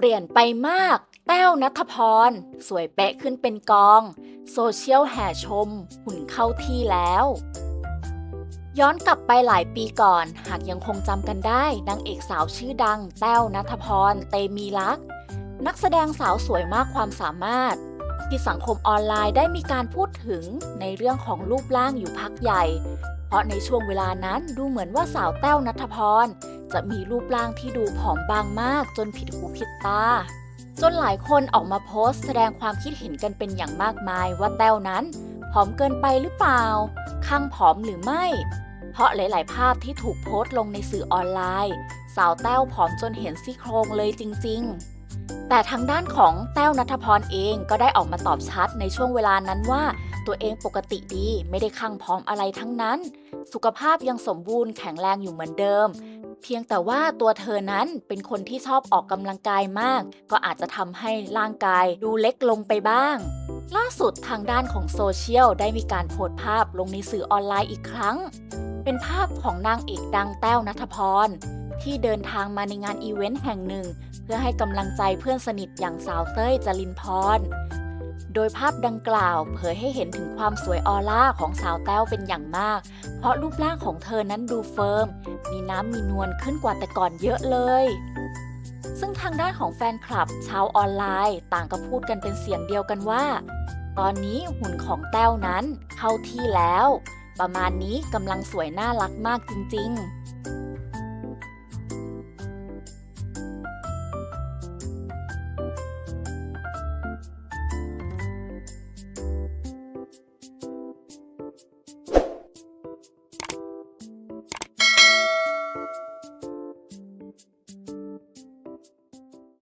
เปลี่ยนไปมาก แต้วนัทพร สวยเป๊ะขึ้นเป็นกอง โซเชียลแห่ชม หุ่นเข้าที่แล้ว ย้อนกลับไปหลายปีก่อน หากยังคงจำกันได้นางเอกสาวชื่อดัง แต้วนัทพร เตมีลักษ์นักแสดงสาวสวยมากความสามารถ ที่สังคมออนไลน์ได้มีการพูดถึงในเรื่องของรูปร่างอยู่พักใหญ่ เพราะในช่วงเวลานั้นดูเหมือนว่าสาวแต้วนัทพร จะมีรูปร่างที่ดูผอมบางมากจนผิดหูผิดตา จนหลายคนออกมาโพสต์แสดงความคิดเห็นกันเป็นอย่างมากมายว่าแต้วนั้นผอมเกินไปหรือเปล่าข้างผอมหรือไม่ เพราะหลาย ๆ ภาพที่ถูกโพสต์ลงในสื่อออนไลน์ สาวแต้วผอมจนเห็นซี่โครงเลยจริง ๆแต่ทางด้านของแต้วนัทพรเองก็ได้ออกมาตอบชัดในช่วงเวลานั้นว่า ตัวเองปกติดีไม่ได้ข้างผอมอะไรทั้งนั้น สุขภาพยังสมบูรณ์แข็งแรงอยู่เหมือนเดิม เพียงแต่ว่าตัวเธอนั้นเป็นคนที่ชอบออกกำลังกายมาก ก็อาจจะทำให้ร่างกายดูเล็กลงไปบ้าง ล่าสุดทางด้านของโซเชียลได้มีการโพสต์ภาพลงในสื่อออนไลน์อีกครั้ง เป็นภาพของนางเอกดังแต้วนัทพรที่เดินทางมาในงานอีเวนต์แห่งหนึ่ง เพื่อให้กำลังใจเพื่อนสนิทอย่างสาวเต้ยจรินพร โดยภาพดังกล่าวเผยให้เห็นถึงความสวยออร่าของสาวแต้วเป็นอย่างมาก เพราะรูปร่างของเธอนั้นดูเฟิร์ม มีน้ำมีนวลขึ้นกว่าแต่ก่อนเยอะเลย ซึ่งทางด้านของแฟนคลับ ชาวออนไลน์ ต่างก็พูดกันเป็นเสียงเดียวกันว่า ตอนนี้หุ่นของแต้วนั้นเข้าที่แล้ว ประมาณนี้กำลังสวยน่ารักมากจริง ๆ